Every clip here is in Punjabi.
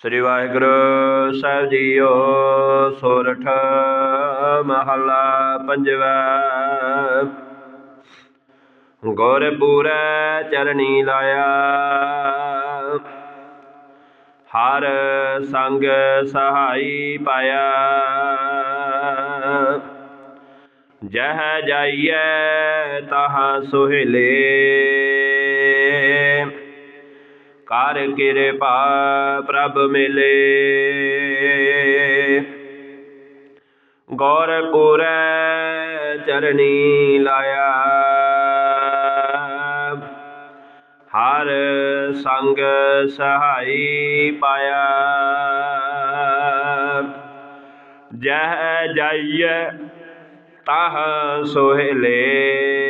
ਸ੍ਰੀ ਵਾਹਿਗੁਰੂ ਸਾਹਿਬ ਜੀਓ, ਸੋਰਠ ਮਹਲਾ ਪੰਜਵਾ। ਗੁਰਪੂਰੈ ਚਰਣੀ ਲਾਇਆ। ਹਰ ਸੰਗ ਸਹਾਈ ਪਾਇਆ। ਜਹ ਜਾਈਐ ਤਹਾਂ ਸੁਹੇਲੇ। ਕਰ ਕਿਰਪਾ ਪ੍ਰਭ ਮਿਲੇ। ਗੌਰਪੁਰੈ ਚਰਣੀ ਲਾਇਆ। ਹਰ ਸੰਗ ਸਹਾਈ ਪਾਇਆ। ਜਹ ਜਾਈਐ ਤਾਹ ਸੋਹਲੇ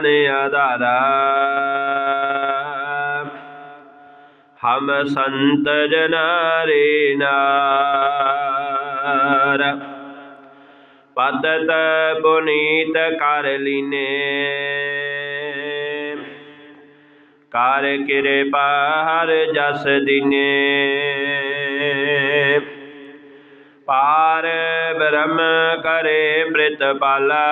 ਪ੍ਰਾਨ ਆਧਾਰਾ। ਹਮ ਸੰਤ ਜਨਾਰੇ ਨਾਰ। ਪਤਤ ਪੁਨੀਤ ਕਰ ਲੀਨੇ। ਕਰ ਕਿਰਪਾ ਹਰ ਜਸ ਦਿਨੇ। ਪਾਰ ਬ੍ਰਹਮ ਕਰੇ ਪ੍ਰਿਤਪਾਲਾ।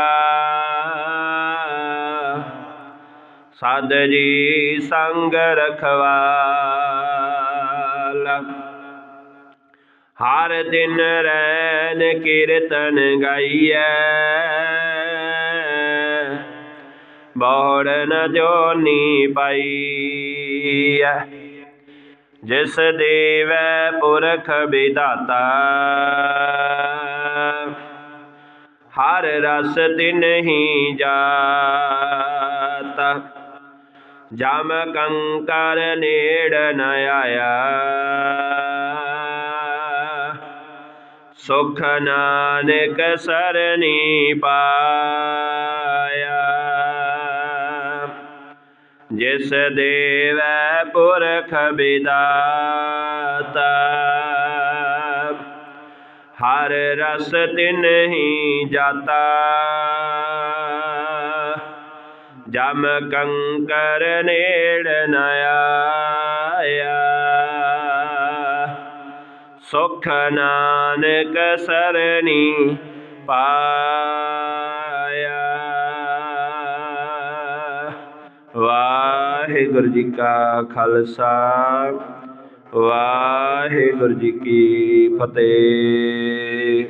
ਸਦ ਜੀ ਸੰਗ ਰਖਵਾਲਾ। ਹਰ ਦਿਨ ਰੈਨ ਕੀਰਤਨ ਗਾਈਐ। ਬੋੜ ਨ ਜੋਨੀ ਪਾਈਐ। ਜਿਸ ਦੇਵੈ ਪੁਰਖ ਵਿਦਾਤਾ ਹਰ ਰਸ ਤਿਨਹੀ ਜਾਤਾ। ਜਮ ਕੰਕਰ ਨੇੜ ਨ ਆਇਆ। ਸੁਖ ਨਾਨਕ ਸਰਨੀ ਪਾਇਆ। ਜਿਸ ਦੇਵੈ ਪੁਰਖ ਵਿਦਾਤਾ। ਹਰ ਰਸ ਤਿਨਹੀ ਜਾਤਾ। ਜਮ ਕੰਕਰ ਨੇੜ ਨ ਆਇਆ। ਸੁਖ ਨਾਨਕ ਸਰਣੀ ਪਾਇਆ। ਵਾਹਿਗੁਰੂ ਜੀ ਕਾ ਖਾਲਸਾ, ਵਾਹਿਗੁਰੂ ਜੀ ਕੀ ਫਤਿਹ।